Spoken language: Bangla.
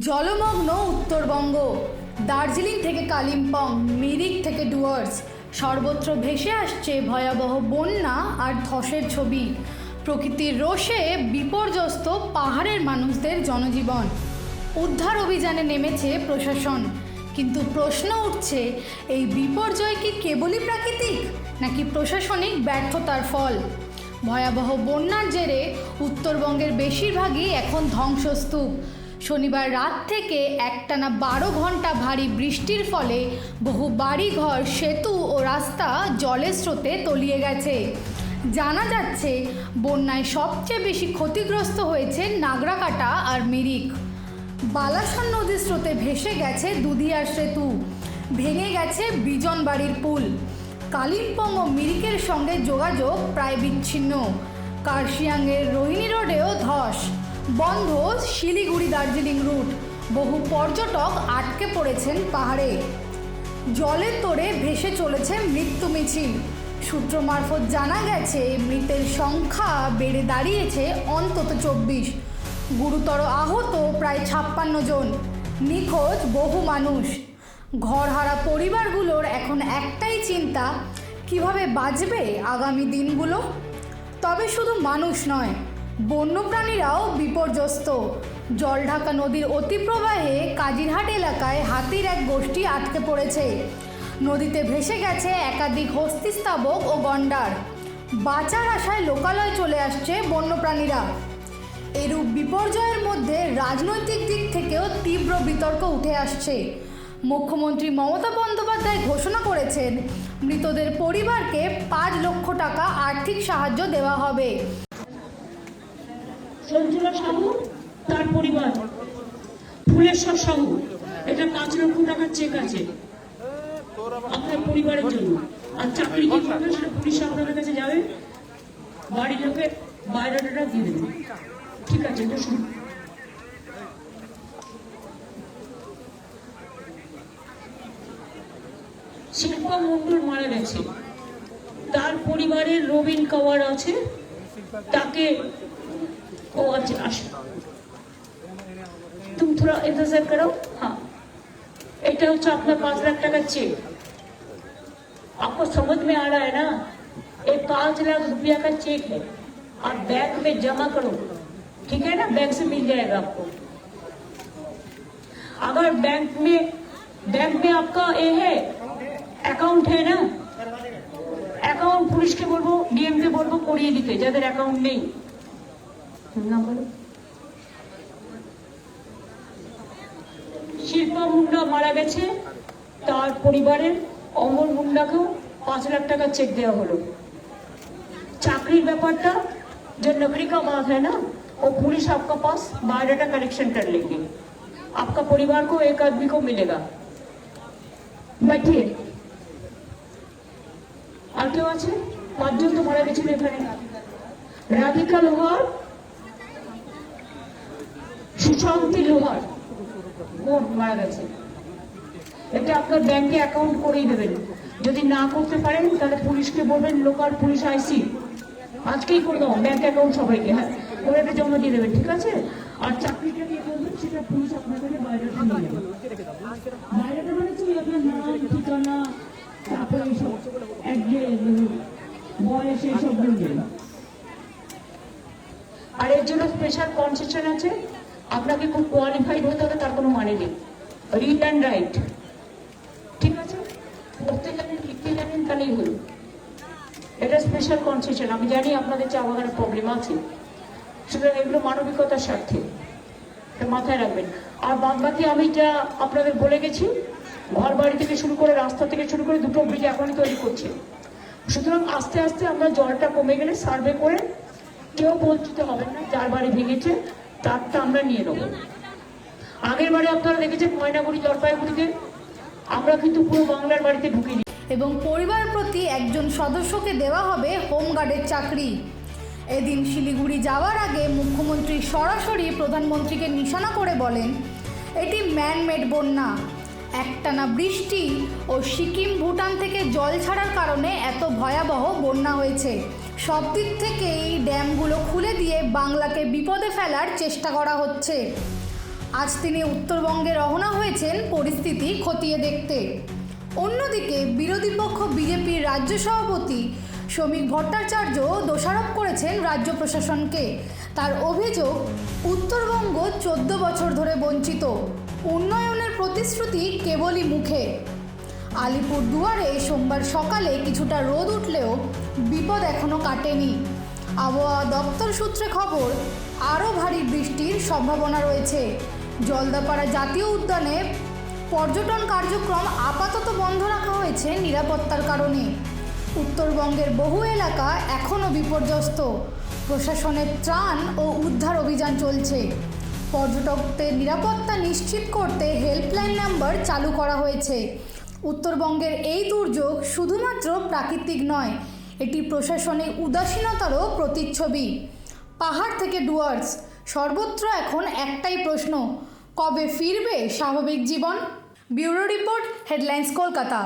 জলমগ্ন উত্তরবঙ্গ। দার্জিলিং থেকে কালিম্পং, মিরিক থেকে ডুয়ার্স। সর্বত্র ভেসে আসছে ভয়াবহ বন্যা আর ধসের ছবি। প্রকৃতির রোষে বিপর্যস্ত পাহাড়ের মানুষদের জনজীবন। উদ্ধার অভিযানে নেমেছে প্রশাসন। কিন্তু প্রশ্ন উঠছে, এই বিপর্যয় কি কেবলই প্রাকৃতিক, নাকি প্রশাসনিক ব্যর্থতার ফল? ভয়াবহ বন্যার জেরে উত্তরবঙ্গের বেশিরভাগই এখন ধ্বংসস্তূপ। শনিবার রাত থেকে একটানা বারো ঘণ্টা ভারী বৃষ্টির ফলে বহু বাড়িঘর, সেতু ও রাস্তা জলের স্রোতে তলিয়ে গেছে। জানা যাচ্ছে, বন্যায় সবচেয়ে বেশি ক্ষতিগ্রস্ত হয়েছে নাগরাকাটা আর মিরিক। বালাসন নদীর স্রোতে ভেসে গেছে দুধিয়ার সেতু। ভেঙে গেছে বিজন বাড়ির পুল। কালিম্পং ও মিরিকের সঙ্গে যোগাযোগ প্রায় বিচ্ছিন্ন। কার্শিয়াংয়ের রোহিণী রোডেও বন্ধ শিলিগুড়ি দার্জিলিং রুট। বহু পর্যটক আটকে পড়েছেন পাহাড়ে। জলের তোড়ে ভেসে চলেছে মৃত্যু মিছিল। সূত্র মারফত জানা গেছে, মৃতের সংখ্যা বেড়ে দাঁড়িয়েছে অন্তত চব্বিশ। গুরুতর আহত প্রায় ছাপ্পান্ন জন। নিখোঁজ বহু মানুষ। ঘরহারা পরিবারগুলোর এখন একটাই চিন্তা, কীভাবে বাঁচবে আগামী দিনগুলো? তবে শুধু মানুষ নয় বন্যপ্রাণীরাও বিপর্যস্ত। জলঢাকা নদীর অতিপ্রবাহে কাজিরহাট এলাকায় হাতির এক গোষ্ঠী আটকে পড়েছে। নদীতে ভেসে গেছে একাধিক হস্তিস্তাবক ও গন্ডার বাঁচার আশায় লোকালয় চলে আসছে বন্যপ্রাণীরা। এরূপ বিপর্যয়ের মধ্যে রাজনৈতিক দিক থেকেও তীব্র বিতর্ক উঠে আসছে। মুখ্যমন্ত্রী মমতা বন্দ্যোপাধ্যায় ঘোষণা করেছেন, মৃতদের পরিবারকে পাঁচ লক্ষ টাকা আর্থিক সাহায্য দেওয়া হবে। সঞ্জুলা সাহু, তার পরিবার। ফুলেশ্বর সাহু। এটা পাঁচ লক্ষ টাকার চেক আছে। আপনার পরিবারের জন্য। আর চাকরি কি করবে সেটা পুলিশ আপনাদের কাছে যাবে। বাড়ির লোকে বায়োডাটাটা দিয়ে দেবে। ঠিক আছে, বসুন। শিল্পা মন্ডল মারা গেছে। তার পরিবারের রবিন কাওয়ার আছে। তাকে ও अच्छा আসো तुम थोड़ा इंतजार करो हाँ এটা হচ্ছে আপনার पाँच लाख টাকা চেক आपको समझ में आ रहा है ना ये पाँच लाख रुपया का चेक है आप बैंक में जमा करो ठीक है ना बैंक से मिल जाएगा आपको अगर बैंक में बैंक में आपका ये है অ্যাকাউন্ট है ना অ্যাকাউন্ট পুলিশকে বলবো ডিএম কে বলবো করিয়ে দিতে যাদের অ্যাকাউন্ট নেই না বলো শিল্পা মুন্ডা মারা গেছে তার পরিবারের অমর মুন্ডাকেও पाँच लाख টাকা চেক দেওয়া হলো চাকরির ব্যাপারটা जो नौकरी का बात है ना वो पुलिस आपका पास बायोडाटा कलेक्शन कर लेंगे आपका परिवार को एक आदमी को मिलेगा बैठिए আর কেউ আছে পাঁচজন তো মারা গেছিল এখানে রাধিকা লোহার সুশান্তি লোহার মারা গেছে এটা আপনার ব্যাংকে অ্যাকাউন্ট করেই দেবেন। যদি না করতে পারেন, তাহলে পুলিশকে বলবেন লোকাল পুলিশ আইসি। আজকেই করে দেবো ব্যাংক অ্যাকাউন্ট সবাইকে হ্যাঁ। করে এটা জমা দিয়ে দেবেন ঠিক আছে? আর চাকরিটা নিয়ে বলবেন, সেটা পুলিশ আপনার বাইরেটা নিয়ে যাবে বাইরেটা মানে কি? আপনার নাম, ঠিকানা, তারপরে এইসব অ্যাড্রেস বয়স, এইসব আর এর জন্য স্পেশাল কনসেশন আছে? আপনাকে খুব কোয়ালিফাইড হতে হবে, তার কোনো মানে নেই। রিড অ্যান্ড রাইট ঠিক আছে? পড়তে জানেন, লিখতে জানেন, তাহলেই হলো। এটা স্পেশাল কনসেশন আমি জানি আপনাদের চা বাগানের প্রবলেম আছে। সুতরাং এগুলো মানবিকতার স্বার্থে। এটা মাথায় রাখবেন। আর বাদ বাকি আমি যা আপনাদের বলে গেছি ঘর বাড়ি থেকে শুরু করে রাস্তা থেকে শুরু করে দুটো ব্রিজ এখনই তৈরি করছে। সুতরাং আস্তে আস্তে আমরা জলটা কমে গেলে সার্ভে করে কেউ বঞ্চিত হবেন না, যার বাড়ি ভেঙেছে তারটা আমরা নিয়ে নেব। আগের বারে আপনারা দেখেছেন ময়নাগুড়ি জলপাইগুড়িতে। আমরা কিন্তু পুরো বাংলার বাড়িতে ঢুকিনি। এবং পরিবার প্রতি একজন সদস্যকে দেওয়া হবে হোমগার্ডের চাকরি। এদিন শিলিগুড়ি যাওয়ার আগে মুখ্যমন্ত্রী সরাসরি প্রধানমন্ত্রীকে নিশানা করে বলেন, এটি ম্যানমেড বন্যা। একটানা বৃষ্টি ও সিকিম ভুটান থেকে জল ছাড়ার কারণে এত ভয়াবহ বন্যা হয়েছে। সব দিক থেকেই ড্যামগুলো খুলে দিয়ে বাংলাকে বিপদে ফেলার চেষ্টা করা হচ্ছে। আজ তিনি উত্তরবঙ্গে রওনা হয়েছেন পরিস্থিতি খতিয়ে দেখতে। অন্যদিকে বিরোধী পক্ষ বিজেপির রাজ্য সভাপতি শ্রমিক ভট্টাচার্য দোষারোপ করেছেন রাজ্য প্রশাসনকে। তার অভিযোগ, উত্তরবঙ্গ চোদ্দ বছর ধরে বঞ্চিত। উন্নয়নের প্রতিশ্রুতি কেবলই মুখে। আলিপুর দুয়ারে সোমবার সকালে কিছুটা রোদ উঠলেও বিপদ এখনও কাটেনি। আবহাওয়া দপ্তর সূত্রে খবর, আরও ভারী বৃষ্টির সম্ভাবনা রয়েছে। জলদাপাড়া জাতীয় উদ্যানে পর্যটন কার্যক্রম আপাতত বন্ধ রাখা হয়েছে নিরাপত্তার কারণে। উত্তরবঙ্গের বহু এলাকা এখনও বিপর্যস্ত। প্রশাসনের ত্রাণ ও উদ্ধার অভিযান চলছে। পর্যটকদের নিরাপত্তা নিশ্চিত করতে হেল্পলাইন নাম্বার চালু করা হয়েছে। উত্তরবঙ্গের এই দুর্যোগ শুধুমাত্র প্রাকৃতিক নয়, এটি প্রশাসনিক উদাসীনতারও প্রতিচ্ছবি। পাহাড় থেকে ডুয়ার্স, সর্বত্র এখন একটাই প্রশ্ন, কবে ফিরবে স্বাভাবিক জীবন? Bureau report, headlines, Kolkata.